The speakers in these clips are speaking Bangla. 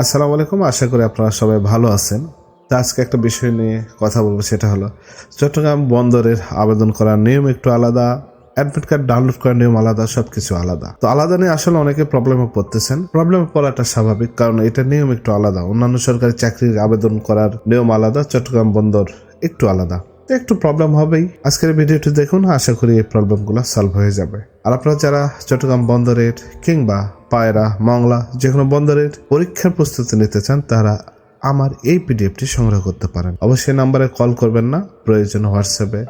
আসসালামু আলাইকুম, আশা করি আপনারা সবাই ভালো আছেন। তো আজকে একটা বিষয় নিয়ে কথা বলব, সেটা হলো চট্টগ্রাম বন্দরের আবেদন করার নিয়ম একটু আলাদা, অ্যাডমিট কার্ড ডাউনলোড করার নিয়ম আলাদা, সবকিছু আলাদা। তো আলাদা নিয়ে আসলে অনেকে প্রবলেমে পড়তেছেন। প্রবলেমে পড়াটা স্বাভাবিক, কারণ এটা নিয়ম একটু আলাদা। অন্যান্য সরকারি চাকরির আবেদন করার নিয়ম আলাদা, চট্টগ্রাম বন্দর একটু আলাদা। একটু প্রবলেম হবেই। আজকের ভিডিওটি দেখুন, আশা করি এই প্রবলেমগুলো সলভ হয়ে যাবে। আর আপনারা যারা চট্টগ্রাম বন্দরের কিংবা পায়রা, মংলা যে কোনো বন্দরের পরীক্ষার প্রস্তুতি নিতে চান, তারা আমার এই পিডিএফটি সংগ্রহ করতে পারেন। অবশ্যই নাম্বারে কল করবেন না, প্রয়োজন হোয়াটসঅ্যাপে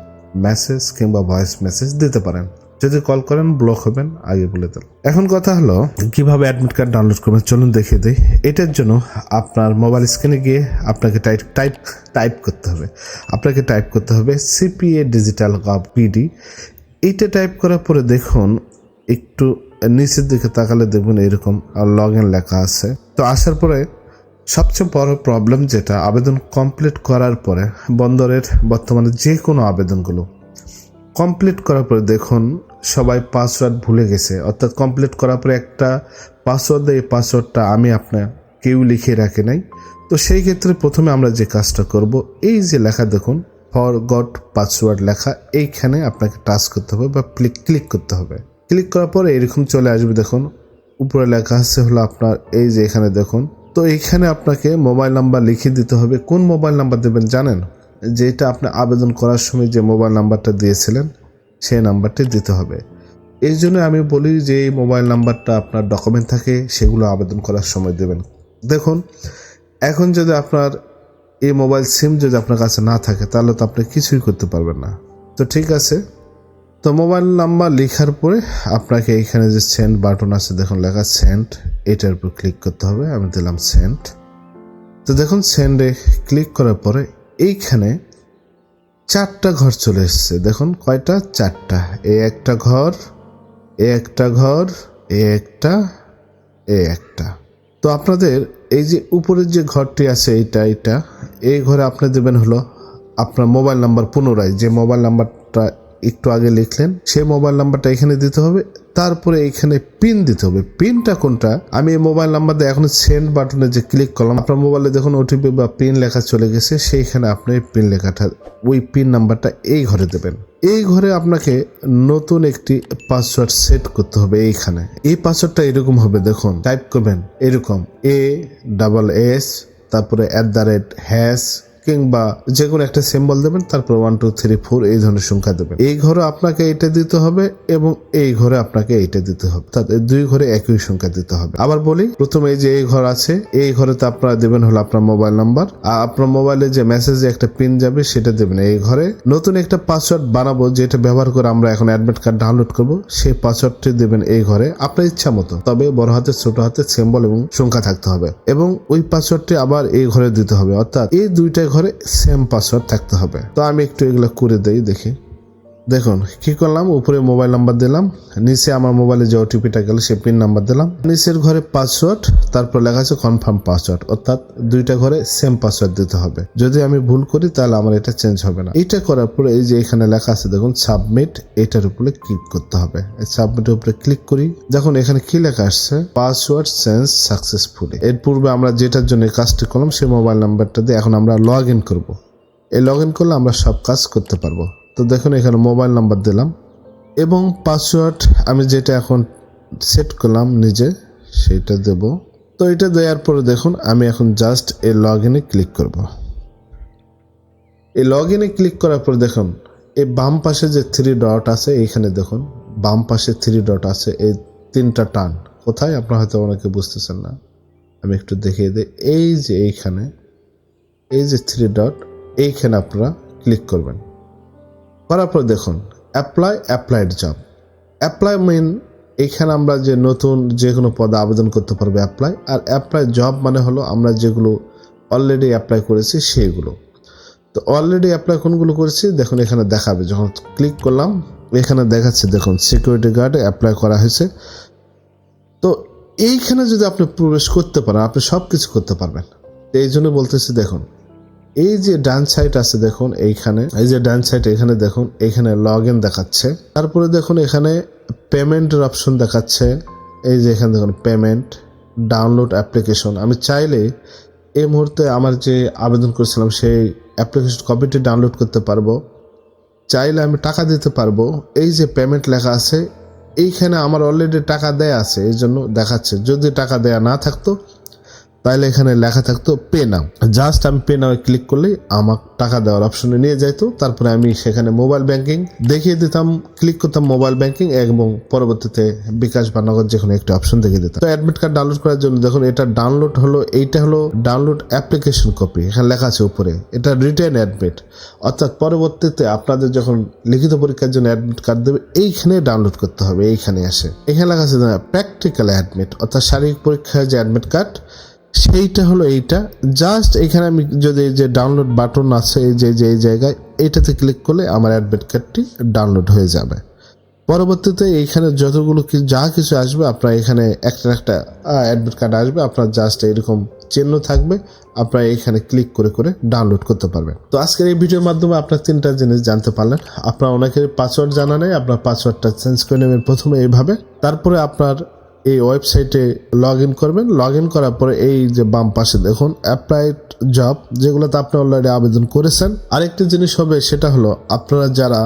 মেসেজ কিংবা ভয়েস মেসেজ দিতে পারেন। যদি কল করেন, ব্লক হবেন, আগে বলে দিল এখন কথা হলো, কীভাবে অ্যাডমিট কার্ড ডাউনলোড করবেন? চলুন দেখিয়ে দিই। এটার জন্য আপনার মোবাইল স্ক্রিনে গিয়ে আপনাকে টাইপ টাইপ টাইপ করতে হবে। আপনাকে টাইপ করতে হবে সিপিএ ডিজিটাল গভ পিডি। এইটা টাইপ করার পরে দেখুন, একটু নিচের দিকে তাকালে দেখবেন এরকম লগ ইন লেখা আছে। তো আসার পরে সবচেয়ে বড় প্রবলেম যেটা, আবেদন কমপ্লিট করার পরে বন্দরের বর্তমানে যে কোনো আবেদনগুলো কমপ্লিট করার পরে দেখুন সবাই পাসওয়ার্ড ভুলে গেছে। অর্থাৎ কমপ্লিট করার পরে একটা পাসওয়ার্ড এই পাসওয়ার্ডটা আমি আপনার কেউ লিখে রাখে নাই। তো সেই ক্ষেত্রে প্রথমে আমরা যে কাজটা করব, এই যে লেখা দেখুন ফর গট পাসওয়ার্ড লেখা, এইখানে আপনাকে টাচ করতে হবে বা ক্লিক ক্লিক করতে হবে। ক্লিক করার পরে এরকম চলে আসবে, দেখুন। উপরে লেখা আছে হলো আপনার, এই যে এখানে দেখুন। তো এইখানে আপনাকে মোবাইল নাম্বার লিখে দিতে হবে। কোন মোবাইল নাম্বার দেবেন জানেন? যেটা আপনি আবেদন করার সময় যে মোবাইল নাম্বারটা দিয়েছিলেন, সেই নাম্বারটি দিতে হবে। এই জন্য আমি বলি যে এই মোবাইল নাম্বারটা আপনার ডকুমেন্ট থাকে, সেগুলো আবেদন করার সময় দেবেন। দেখুন, এখন যদি আপনার এই মোবাইল সিম যদি আপনার কাছে না থাকে, তাহলে তো আপনি কিছুই করতে পারবেন না। তো ঠিক আছে তো মোবাইল নাম্বার লেখার পরে আপনাকে এইখানে যে সেন্ড বাটন আছে, দেখুন লেখা সেন্ড এটার উপর ক্লিক করতে হবে। আমি দিলাম সেন্ড তো দেখুন সেন্ডে ক্লিক করার পরে এইখানে চারটা ঘর চলে এসছে। দেখুন, কয়টা? চারটা। এ একটা ঘর, এ একটা ঘর, এ একটা এ একটা। তো আপনাদের এই যে উপরের যে ঘরটি আছে, এইটা এইটা, এই ঘরে আপনি দেবেন হলো আপনার মোবাইল নাম্বার পুনরায়। যে মোবাইল নাম্বারটা একটু আগে লিখলেন সেই মোবাইল নাম্বারটা এখানে দিতে হবে, তারপরে এখানে পিন দিতে হবে। পিনটা কোনটা? আমি এই মোবাইল নাম্বার দিয়ে এখন সেন্ড বাটনে যে ক্লিক করলাম, আপনার মোবাইলে দেখুন ওটিপি বা পিন লেখা চলে গেছে, সেইখানে আপনি পিন লেখাটা, ওই পিন নাম্বারটা এই ঘরে দেবেন। এই ঘরে আপনাকে নতুন একটি পাসওয়ার্ড সেট করতে হবে এইখানে। এই পাসওয়ার্ডটা এরকম হবে, দেখুন, টাইপ করবেন, এরকম এ ডাবল এস তারপরে অ্যাট দ্য রেট হ্যাশ কিংবা যে কোনো একটা সিম্বল দেবেন, তারপর ওয়ান টু থ্রি ফোর এই ধরনের সংখ্যা দেবেন। এই ঘরে আপনাকে এইটা দিতে হবে এবং এই ঘরে আপনাকে এইটা দিতে হবে। তাদের দুই ঘরে একই সংখ্যা দিতে হবে। আবার বলি, প্রথমে যে এই ঘর আছে, এই ঘরে তো আপনারা দেবেন হলো আপনার মোবাইল নাম্বার আর আপনার মোবাইলে যে মেসেজে একটা পিন যাবে, সেটা দেবেন এই ঘরে। নতুন একটা পাসওয়ার্ড বানাবো, যেটা ব্যবহার করে আমরা এখন অ্যাডমিট কার্ড ডাউনলোড করব, সেই পাসওয়ার্ডটি দেবেন এই ঘরে, আপনার ইচ্ছা মতো। তবে বড় হাতের, ছোট হাতের সিম্বল এবং সংখ্যা থাকতে হবে। এবং ওই পাসওয়ার্ডটি আবার এই ঘরে দিতে হবে। অর্থাৎ এই দুইটা ঘরে সেম পাসওয়ার্ড থাকতে হবে। তো আমি একটু এগুলো করে দেই দেখি। দেখুন, কি করলাম? উপরে মোবাইল নাম্বার দিলাম। নিচে আমার মোবাইলে যে ওটিপিটা গেল সে পিন নাম্বার দিলাম। নিচের ঘরে পাসওয়ার্ড তারপর লেখা আছে কনফার্ম পাসওয়ার্ড অর্থাৎ দুইটা ঘরে সেম পাসওয়ার্ড দিতে হবে। যদি আমি ভুল করি, তাহলে আমার এটা চেঞ্জ হবে না। এটা করার পরে এই যে এখানে লেখা আছে, দেখুন সাবমিট এটার উপরে ক্লিক করতে হবে। সাবমিটের উপরে ক্লিক করি। দেখুন, এখানে কি লেখা আসছে পাসওয়ার্ড চেঞ্জ সাকসেসফুলি এর পূর্বে আমরা যেটার জন্য কাজটি করলাম, সেই মোবাইল নাম্বারটা দিয়ে এখন আমরা লগ ইন করব। এই লগ ইন করলে আমরা সব কাজ করতে পারব। তো দেখুন, এখানে মোবাইল নাম্বার দিলাম এবং পাসওয়ার্ড আমি যেটা এখন সেট করলাম নিজে, সেটা দেব। তো এটা দেওয়ার পরে দেখুন, আমি এখন জাস্ট এই লগ ইনে ক্লিক করব। এই লগ ইনে ক্লিক করার পর দেখুন, এই বাম পাশে যে থ্রি ডট আছে, এইখানে দেখুন, বাম পাশে থ্রি ডট আছে, এই তিনটা টান। কোথায়? আপনারা হয়তো অনেকে বুঝতেছেন না। আমি একটু দেখিয়ে দিই। এই যে এইখানে, এই যে থ্রি ডট এইখানে আপনারা ক্লিক করবেন। করার পর দেখুন apply applied job apply main এখানে আমরা যে নতুন যে কোনো পদে আবেদন করতে পারব অ্যাপ্লাই আর অ্যাপ্লাই জব মানে হলো আমরা যেগুলো অলরেডি অ্যাপ্লাই করেছি সেইগুলো। তো অলরেডি অ্যাপ্লাই কোনগুলো করেছি? দেখুন, এখানে দেখাবে। যখন ক্লিক করলাম, এখানে দেখাচ্ছে, দেখুন সিকিউরিটি গার্ডে অ্যাপ্লাই করা হয়েছে। তো এইখানে যদি আপনি প্রবেশ করতে পারেন, আপনি সব কিছু করতে পারবেন। এই জন্য বলতেছি, দেখুন এই যে ডান সাইড আছে দেখুন, এইখানে, এই যে ডান সাইড এখানে দেখুন, এখানে লগ ইন দেখাচ্ছে। তারপরে দেখুন, এখানে পেমেন্টের অপশন দেখাচ্ছে। এই যে এখানে দেখুন পেমেন্ট ডাউনলোড অ্যাপ্লিকেশন আমি চাইলে এই মুহূর্তে আমার যে আবেদন করেছিলাম, সেই অ্যাপ্লিকেশন কপিটি ডাউনলোড করতে পারব। চাইলে আমি টাকা দিতে পারব। এই যে পেমেন্ট লেখা আছে, এইখানে আমার অলরেডি টাকা দেয়া আছে, এই জন্য দেখাচ্ছে। যদি টাকা দেয়া না থাকতো তাহলে এখানে লেখা থাকতো পে নাও জাস্ট আমি পে নাও ক্লিক করলেই আমার টাকা দেওয়ার অপশনে নিয়ে যাইতো। তারপরে আমি সেখানে মোবাইল ব্যাংকিং দেখিয়ে দিতাম ক্লিক করতাম মোবাইল ব্যাংকিং এবং পরবর্তীতে বিকাশ বা নগদ যে কোনো একটা অপশন দেখিয়ে দিতাম। তো অ্যাডমিট কার্ড ডাউনলোড করার জন্য দেখুন, এটা ডাউনলোড হলো, এইটা হলো ডাউনলোড অ্যাপ্লিকেশন কপি এখানে লেখা আছে উপরে, এটা রিটার্ন অ্যাডমিট অর্থাৎ পরবর্তীতে আপনাদের যখন লিখিত পরীক্ষার জন্য অ্যাডমিট কার্ড দেবে, এইখানে ডাউনলোড করতে হবে, এইখানে আসে এখানে লেখা আছে প্র্যাকটিক্যাল অ্যাডমিট অর্থাৎ শারীরিক পরীক্ষার যে অ্যাডমিট কার্ড সেইটা হলো এইটা। জাস্ট এখানে আমি যদি যে ডাউনলোড বাটন আছে যে যে জায়গায়, এটাতে ক্লিক করলে আমার অ্যাডমিট কার্ডটি ডাউনলোড হয়ে যাবে। পরবর্তীতে এইখানে যতগুলো যা কিছু আসবে, আপনার এখানে একটা একটা অ্যাডমিট কার্ড আসবে, আপনার জাস্ট এরকম চিহ্ন থাকবে, আপনারা এখানে ক্লিক করে করে ডাউনলোড করতে পারবেন। তো আজকের এই ভিডিওর মাধ্যমে আপনার তিনটা জিনিস জানতে পারলেন। আপনার অনেকের পাসওয়ার্ড জানা নেই, আপনার পাসওয়ার্ডটা চেঞ্জ করে নেবেন প্রথমে এইভাবে তারপরে আপনার এই ওয়েবসাইটে লগ ইন করবেন। লগ ইন করার পরে এই যে বাম পাশে দেখুন, অ্যাপ্লাইড জব, যেগুলোতে আপনি অলরেডি আবেদন করেছেন। আরেকটি জিনিস হবে, সেটা হলো আপনারা যারা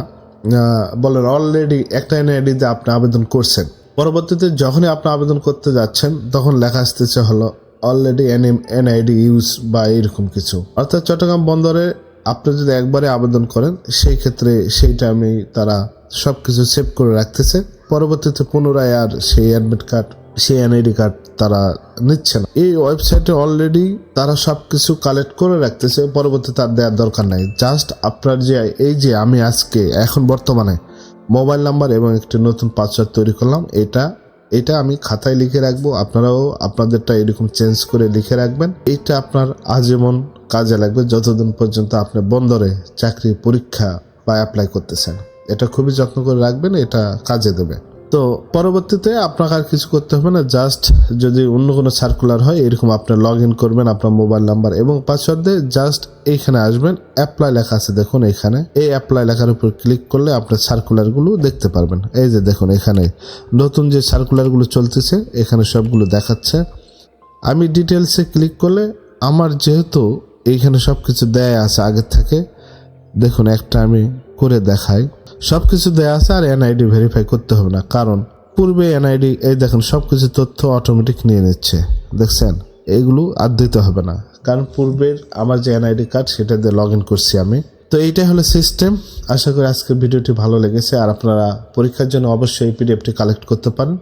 বলেন অলরেডি একটা এনআইডিতে আপনি আবেদন করছেন, পরবর্তীতে যখনই আপনি আবেদন করতে যাচ্ছেন, তখন লেখা আসতেছে হলো অলরেডি এন এনআইডি ইউজ বা এরকম কিছু। অর্থাৎ চট্টগ্রাম বন্দরে আপনি যদি একবারে আবেদন করেন, সেই ক্ষেত্রে সেইটা আমি তারা সব কিছু সেভ করে রাখতেছে। পরবর্তীতে পুনরায় আর সেই অ্যাডমিট কার্ড সেই এনআইডি কার্ড তারা নিচ্ছে না। এই ওয়েবসাইটে অলরেডি তারা সব কিছু কালেক্ট করে রাখতেছে, পরবর্তীতে তার দেওয়ার দরকার নাই। জাস্ট আপনার যে, এই যে আমি আজকে, এখন বর্তমানে মোবাইল নাম্বার এবং একটি নতুন পাসওয়ার্ড তৈরি করলাম, এটা এটা আমি খাতায় লিখে রাখব, আপনারাও আপনাদেরটা এরকম চেঞ্জ করে লিখে রাখবেন। এটা আপনার আজীবন কাজে লাগবে, যতদিন পর্যন্ত আপনি বন্দরে চাকরি, পরীক্ষা বা অ্যাপ্লাই করতেছেন। এটা খুবই যত্ন করে রাখবেন, এটা কাজে দেবে। তো পরবর্তীতে আপনাকে আর কিছু করতে হবে না জাস্ট যদি অন্য কোনো সার্কুলার হয়, এরকম আপনি লগ ইন করবেন, আপনার মোবাইল নাম্বার এবং পাসওয়ার্ড দিয়ে জাস্ট এইখানে আসবেন অ্যাপ্লাই লেখা আছে দেখুন এখানে এই অ্যাপ্লাই লেখার উপর ক্লিক করলে আপনার সার্কুলারগুলো দেখতে পারবেন। এই যে দেখুন এখানে নতুন যে সার্কুলারগুলো চলতেছে, এখানে সবগুলো দেখাচ্ছে। আমি ডিটেলসে ক্লিক করলে আমার যেহেতু এইখানে সব কিছু দেয়া আছে আগের থেকে, দেখুন একটা আমি করে দেখাই। সব কিছু দেয়া আছে আর এনআইডি ভেরিফাই করতে হবে না। কারণ পূর্বে এনআইডি এই দেখুন সব কিছু তথ্য অটোমেটিক নিয়ে নিচ্ছে। দেখছেন? এগুলো আর দিতে হবে না। কারণ পূর্বের আমার যে এনআইডি কার্ড সেটা দিয়ে লগ ইন করছি আমি। তো এইটাই হলো সিস্টেম আশা করি আজকের ভিডিওটি ভালো লেগেছে। আর আপনারা পরীক্ষার জন্য অবশ্যই এই পিডিএফটি কালেক্ট করতে পারেন।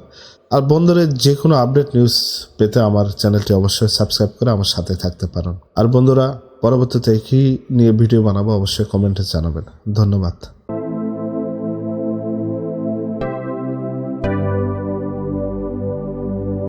আর বন্ধুদের যে কোনো আপডেট নিউজ পেতে আমার চ্যানেলটি অবশ্যই সাবস্ক্রাইব করে আমার সাথে থাকতে পারেন। আর বন্ধুরা, পরবর্তীতে কী নিয়ে ভিডিও বানাবো, অবশ্যই কমেন্টে জানাবেন। ধন্যবাদ।